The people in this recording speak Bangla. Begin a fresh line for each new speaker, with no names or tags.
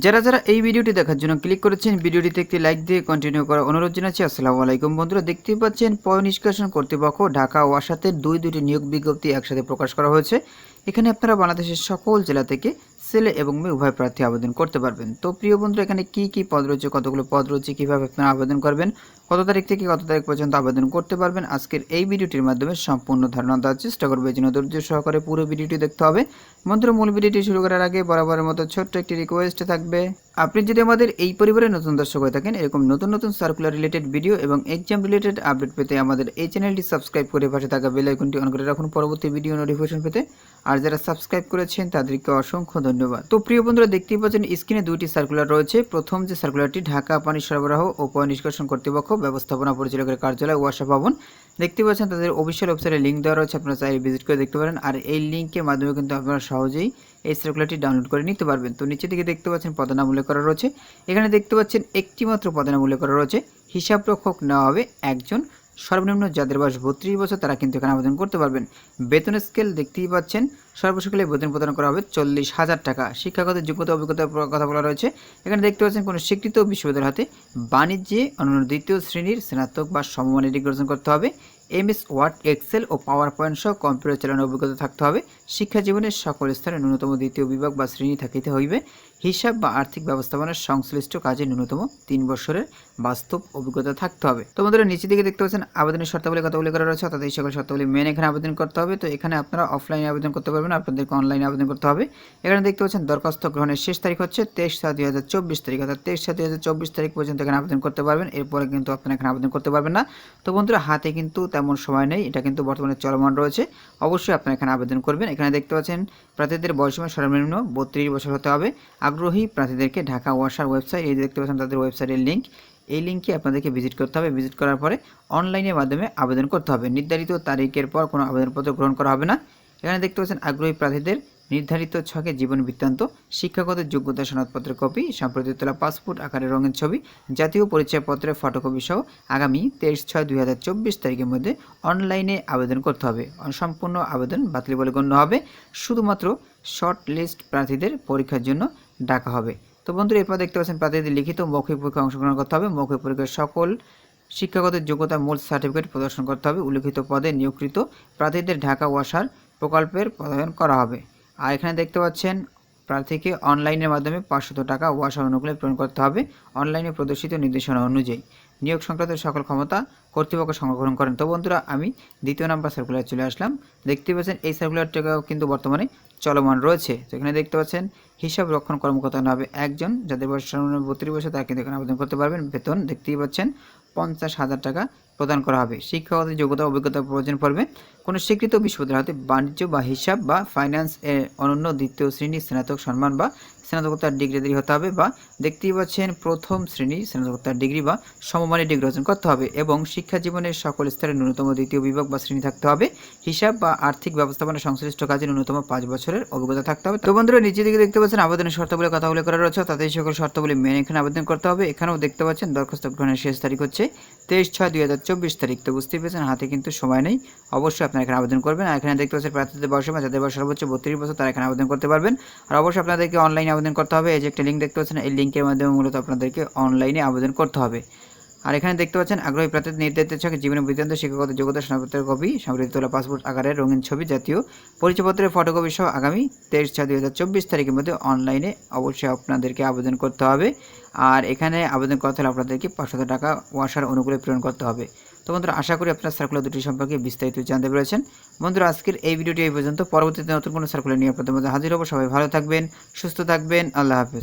যারা যারা এই ভিডিওটি দেখার জন্য ক্লিক করেছেন, ভিডিওটিতে একটি লাইক দিয়ে কন্টিনিউ করার অনুরোধ জানাচ্ছি। আসসালামু আলাইকুম বন্ধুরা, দেখতেই পাচ্ছেন পয় নিষ্কাশন কর্তৃপক্ষ ঢাকা ওয়াসাতে দুই দুটি নিয়োগ বিজ্ঞপ্তি একসাথে প্রকাশ করা হয়েছে। এখানে আপনারা বাংলাদেশের সকল জেলা থেকে ছেলে এবং মেয়ে, উভয় প্রার্থী আবেদন করতে পারবেন। তো প্রিয় বন্ধুরা এখানে কি কি পদ রয়েছে, কতগুলো পদ রয়েছে, কীভাবে আপনারা আবেদন করবেন, কত তারিখ থেকে কত তারিখ পর্যন্ত আবেদন করতে পারবেন, আজকের এই ভিডিওটির মাধ্যমে সম্পূর্ণ ধারণা দেওয়ার চেষ্টা করব। জন্য ধৈর্য সহকারে পুরো ভিডিওটি দেখতে হবে। বন্ধুরা, মূল ভিডিওটি শুরু করার আগে বরাবরের মতো ছোট্ট একটি রিকোয়েস্ট থাকবে। আপনি যদি আমাদের এই পরিবারের নতুন দর্শক হয়ে থাকেন, এরকম নতুন নতুন সার্কুলার রিলেটেড ভিডিও এবং এক্সাম রিলেটেড আপডেট পেতে আমাদের এই চ্যানেলটি সাবস্ক্রাইব করে পাশে থাকা বেল আইকনটি অন করে রাখুন। পরবর্তী ভিডিও নোটিফিকেশন পেতে। আর যারা সাবস্ক্রাইব করেছেন, তাদেরকে অসংখ্য ধন্যবাদ। তো প্রিয় বন্ধুরা, দেখতেই পাচ্ছেন, স্ক্রিনে দুইটি সার্কুলার রয়েছে। প্রথম যে সার্কুলারটি ঢাকা পানি সরবরাহ ও পয় নিষ্কাশন কর্তৃপক্ষ ব্যবস্থাপনা পরিচালকের কার্যালয়, ওয়াসা ভবন। দেখতে পাচ্ছেন, তাদের অফিসিয়াল ওয়েবসাইটে লিঙ্ক দেওয়া রয়েছে, আপনারা চাইলে ভিজিট করে দেখতে পারেন। আর এই লিঙ্কের মাধ্যমে কিন্তু আপনারা সহজেই এই সার্কুলারটি ডাউনলোড করে নিতে পারবেন। তো নিচে দিকে দেখতে পাচ্ছেন পদনাম উল্লেখ করা রয়েছে। এখানে দেখতে পাচ্ছেন একটি মাত্র পদনাম উল্লেখ করা রয়েছে। হিসাব রক্ষক নেওয়া হবে একজন। সর্বনিম্ন যাদের বয়স বত্রিশ বছর, তারা কিন্তু এখানে আবেদন করতে পারবেন। বেতন স্কেল দেখতেই পাচ্ছেন সর্বশেষকালে বেতন প্রদান করা হবে চল্লিশ হাজার টাকা। শিক্ষাগত যোগ্যতা অভিজ্ঞতার কথা বলা রয়েছে। এখানে দেখতে পাচ্ছেন, কোনো স্বীকৃত বিশ্ববিদ্যালয় হাতে বাণিজ্যে অন্যান্য দ্বিতীয় শ্রেণির স্নাতক বা সমমানের ডিগ্রি অর্জন করতে হবে। এমএস, ওয়ার্ড, এক্সেল ও পাওয়ার পয়েন্ট সহ কম্পিউটার চালানোর অভিজ্ঞতা থাকতে হবে। শিক্ষা জীবনের সকল স্তরে ন্যূনতম দ্বিতীয় বিভাগ বা শ্রেণি থাকিতে হইবে। হিসাব বা আর্থিক ব্যবস্থাপনার সংশ্লিষ্ট কাজে ন্যূনতম তিন বছরের বাস্তব অভিজ্ঞতা থাকতে হবে। তো আমাদের নিচের দিকে দেখতে পাচ্ছেন, আবেদনের শর্তাবলী কথা উল্লেখ করা রয়েছে, অর্থাৎ এই সকল শর্তাবলী মেন এখানে আবেদন করতে হবে। তো এখানে আপনারা অফলাইনে আবেদন করতে পারবেন। আপনাদেরকে অনলাইনে আবেদন করতে হবে। এখানে দেখতে পাচ্ছেন, দরখাস্ত গ্রহণের শেষ তারিখ হচ্ছে তেইশ সাত দুই হাজার চব্বিশ তারিখ। অর্থাৎ তেইশ সাত দুই হাজার চব্বিশ তারিখ পর্যন্ত এখানে আবেদন করতে পারবেন। এরপরে কিন্তু আপনারা এখানে আবেদন করতে পারবেন না। তো বন্ধুরা, হাতে কিন্তু তেমন সময় নেই। এটা কিন্তু বর্তমানে চলমান রয়েছে। অবশ্যই আপনারা এখানে আবেদন করবেন। এখানে দেখতে পাচ্ছেন, প্রার্থীদের বয়সীমা সর্বনিম্ন বত্রিশ বছর হতে হবে। আগ্রহী প্রার্থীদেরকে ঢাকা ওয়াসার ওয়েবসাইট এই দেখতে পাচ্ছেন, তাদের ওয়েবসাইটের লিঙ্ক এই লিঙ্কে আপনাদেরকে ভিজিট করতে হবে। ভিজিট করার পরে অনলাইনের মাধ্যমে আবেদন করতে হবে। নির্ধারিত তারিখের পর কোনো আবেদনপত্র গ্রহণ করা হবে না। এখানে দেখতে পাচ্ছেন আগ্রহী প্রার্থীদের নির্ধারিত ছকে জীবন বৃত্তান্ত, শিক্ষাগত যোগ্যতা সনদপত্রের কপি, সাম্প্রতিক তোলা পাসপোর্ট আকারের রঙের ছবি, জাতীয় পরিচয়পত্রের ফটোকপি সহ আগামী তেইশ ছয় দুই হাজার চব্বিশ তারিখের মধ্যে অনলাইনে আবেদন করতে হবে। সম্পূর্ণ আবেদন বাতিল বলে গণ্য হবে। শুধুমাত্র শর্ট লিস্ট প্রার্থীদের পরীক্ষার জন্য ডাকা হবে। তো বন্ধুরা, এরপর দেখতে পাচ্ছেন প্রার্থীদের লিখিত মৌখিক পরীক্ষায় অংশগ্রহণ করতে হবে। মৌখিক পরীক্ষার সকল শিক্ষাগত যোগ্যতা মূল সার্টিফিকেট প্রদর্শন করতে হবে। উল্লিখিত পদে নিয়োগকৃত প্রার্থীদের ঢাকা ওয়াসার প্রকল্পের প্রদান করা হবে। আর এখানে দেখতে পাচ্ছেন, প্রার্থীকে অনলাইনের মাধ্যমে পাঁচশত টাকা ওয়াসার অনুকূলে প্রেরণ করতে হবে অনলাইনে প্রদর্শিত নির্দেশনা অনুযায়ী। নিয়োগ সংক্রান্ত সকল ক্ষমতা কর্তৃপক্ষ সংরক্ষণ করেন। তো বন্ধুরা, আমি দ্বিতীয় নাম্বার সার্কুলার চলে আসলাম। দেখতে পাচ্ছেন, এই সার্কুলারটাও কিন্তু বর্তমানে চলমান রয়েছে। তো এখানে দেখতে পাচ্ছেন, হিসাব রক্ষণ কর্মকর্তা হবে একজন, যাদের বয়স বত্রিশ বছর, তারা কিন্তু এখানে আবেদন করতে পারবেন। বেতন দেখতেই পাচ্ছেন পঞ্চাশ হাজার টাকা প্রদান করা হবে। শিক্ষাগত যোগ্যতা, অভিজ্ঞতা প্রয়োজন পড়বে। কোনো স্বীকৃত বিশ্ববিদ্যালয় হতে বাণিজ্য বা হিসাব বা ফাইন্যান্স এর অনন্য দ্বিতীয় শ্রেণি স্নাতক সম্মান বা স্নাতকোত্তর ডিগ্রি হতে হবে বা দেখতেই পাচ্ছেন প্রথম শ্রেণি স্নাতকোত্তর ডিগ্রি বা সমমানের ডিগ্রি অর্জন করতে হবে এবং শিক্ষা জীবনের সকল স্তরে ন্যূনতম দ্বিতীয় বিভাগ বা শ্রেণি থাকতে হবে। হিসাব বা আর্থিক ব্যবস্থাপনা সংশ্লিষ্ট কাজে ন্যূনতম পাঁচ বছরের অভিজ্ঞতা থাকতে হবে। তো বন্ধুরা, নিচে দিকে দেখতে পাচ্ছেন আবেদনের শর্তাবলী কথা উল্লেখ করা রয়েছে এই সকল শর্তাবলী মেনে এখানে আবেদন করতে হবে। এখানেও দেখতে পাচ্ছেন দরখাস্ত গ্রহণের শেষ তারিখ হচ্ছে তেইশ ছয় দুই হাজার চব্বিশ তারিখ। তো বুঝতেই পেরেছেন, হাতে কিন্তু সময় নেই। অবশ্যই আপনারা এখানে আবেদন করবেন। আর এখানে দেখতে পাচ্ছেন প্রার্থীদের বয়স যাদের বয়স সর্বোচ্চ বত্রিশ বছর তারা এখানে আবেদন করতে পারবেন। আর অবশ্যই আপনাদেরকে অনলাইনে আবেদন করতে হবে। এই যে একটা লিঙ্ক দেখতে পাচ্ছেন, এই লিঙ্কের মাধ্যমে মূলত আপনাদেরকে অনলাইনে আবেদন করতে হবে। আর এখানে দেখতে পাচ্ছেন, আগ্রহী প্রার্থীর নির্ধারিত জীবনের বৃত্তান্ত, শিক্ষাগত যোগ্যতা সনদপত্রের কপি সমৃদ্ধ তোলা পাসপোর্ট আকারের রঙিন ছবি জাতীয় পরিচয়পত্রের ফটোকপি সহ আগামী তেইশ ছয় দুই হাজার চব্বিশ তারিখের মধ্যে অনলাইনে অবশ্যই আপনাদেরকে আবেদন করতে হবে। আর এখানে আবেদন করতে হলে আপনাদেরকে পাঁচশো টাকা ওয়াসার অনুকূলে প্রেরণ করতে হবে। তো বন্ধুরা, আশা করি আপনারা সার্কুলার দুটি সম্পর্কে বিস্তারিত জানতে পেরেছেন। বন্ধুরা, আজকের এই ভিডিওটি এই পর্যন্ত। পরবর্তীতে নতুন কোনো সার্কুলার নিয়ে আপনাদের মধ্যে হাজির হব। সবাই ভালো থাকবেন, সুস্থ থাকবেন। আল্লাহ হাফেজ।